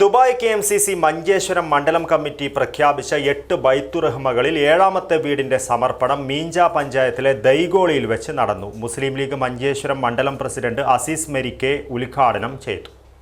Dubai K M C C Manjeshwaram മണ്ഡലം committee പ്രഖ്യാപിച്ച എട്ട് ബൈത്തുറഹ്മകളിൽ ഏഴാമത്തെ വീടിന്റെ സമർപ്പണം മീഞ്ച പഞ്ചായത്തിലെ ദൈഗോളിയിൽ വെച്ച് നടന്നു. മുസ്ലിം ലീഗ് മഞ്ചേശ്വരം മണ്ഡലം പ്രസിഡന്റ് അസീസ് മെരിക്കെ ഉദ്ഘാടനം ചെയ്തു.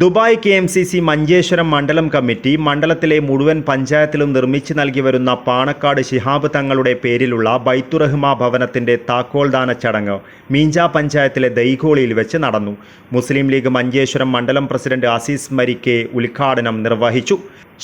Dubai K M C C Manjeshwaram മണ്ഡലം കമ്മിറ്റി മണ്ഡലത്തിലെ മുഴുവൻ പഞ്ചായത്തിലും നിർമ്മിച്ചു നൽകി വരുന്ന പാണക്കാട് ശിഹാബ് തങ്ങളുടെ പേരിലുള്ള ബൈത്തുറഹ്മ ഭവനത്തിന്റെ താക്കോൽദാന ചടങ്ങ് മീഞ്ച പഞ്ചായത്തിലെ ദൈഗോളിയിൽ വെച്ച് നടന്നു. മുസ്ലിം ലീഗ് മഞ്ചേശ്വരം മണ്ഡലം പ്രസിഡന്റ് അസീസ് മരിക്കെ ഉദ്ഘാടനം നിർവഹിച്ചു.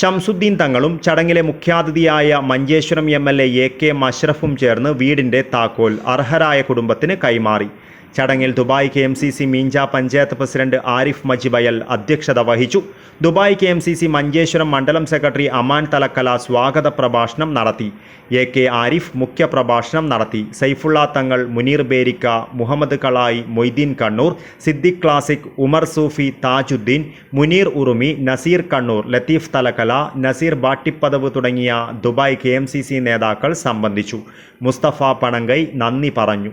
ഷംസുദ്ദീൻ തങ്ങളും ചടങ്ങിലെ മുഖ്യാതിഥിയായ Manjeshwaram M L A K മഷ്റഫും ചേർന്ന് വീടിന്റെ താക്കോൽ അർഹരായ കുടുംബത്തിന് കൈമാറി. ചടങ്ങിൽ Dubai K M C C Meenja panchayat president Arif Majibail അധ്യക്ഷത വഹിച്ചു. Dubai K M C C Manjeshwaram മണ്ഡലം സെക്രട്ടറി അമാൻ തലക്കല സ്വാഗത പ്രഭാഷണം നടത്തി. എ കെ ആരിഫ് മുഖ്യ പ്രഭാഷണം നടത്തി. സൈഫുള്ള തങ്ങൾ മുനീർ ബേരിക്ക മുഹമ്മദ് കളായി മൊയ്തീൻ കണ്ണൂർ സിദ്ദിഖ് ക്ലാസിക് ഉമർ സൂഫി താജുദ്ദീൻ മുനീർ ഉറുമി നസീർ കണ്ണൂർ ലത്തീഫ് തലക്കല നസീർ ബാട്ടിപ്പതവ് തുടങ്ങിയ ദുബായ് കെ നേതാക്കൾ സംബന്ധിച്ചു. മുസ്തഫ പണങ്കൈ നന്ദി പറഞ്ഞു.